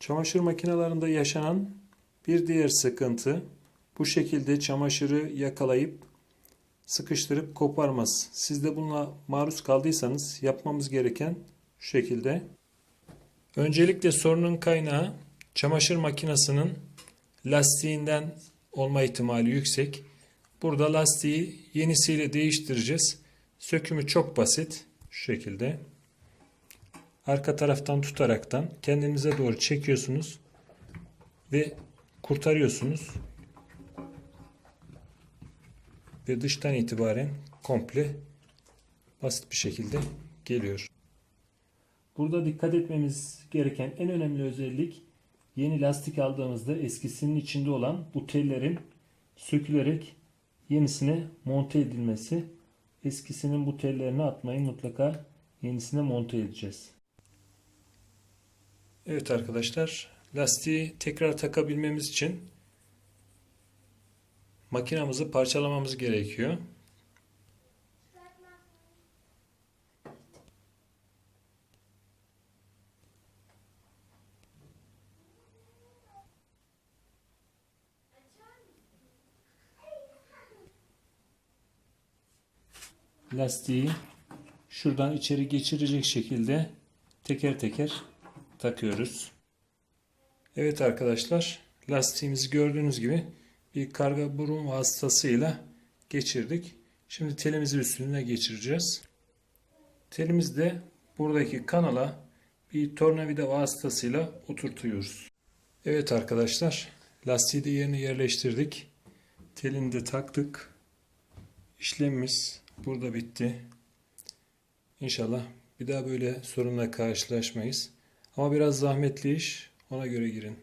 Çamaşır makinelerinde yaşanan bir diğer sıkıntı bu şekilde çamaşırı yakalayıp sıkıştırıp koparmaz. Siz de bununla maruz kaldıysanız yapmamız gereken şu şekilde. Öncelikle sorunun kaynağı çamaşır makinesinin lastiğinden olma ihtimali yüksek. Burada lastiği yenisiyle değiştireceğiz. Sökümü çok basit. Şu şekilde. Arka taraftan tutaraktan kendinize doğru çekiyorsunuz ve kurtarıyorsunuz. Ve dıştan itibaren komple basit bir şekilde geliyor. Burada dikkat etmemiz gereken en önemli özellik yeni lastik aldığımızda eskisinin içinde olan bu tellerin sökülerek yenisine monte edilmesi. Eskisinin bu tellerini atmayın mutlaka yenisine monte edeceğiz. Evet arkadaşlar lastiği tekrar takabilmemiz için makinamızı parçalamamız gerekiyor. Lastiği şuradan içeri geçirecek şekilde teker teker takıyoruz. Evet arkadaşlar lastiğimizi gördüğünüz gibi bir karga burun vasıtasıyla geçirdik. Şimdi telimizi üstüne geçireceğiz. Telimizi de buradaki kanala bir tornavida vasıtasıyla oturtuyoruz. Evet arkadaşlar lastiği de yerine yerleştirdik. Telini de taktık. İşlemimiz burada bitti. İnşallah bir daha böyle sorunla karşılaşmayız. Ama biraz zahmetli iş. Ona göre girin.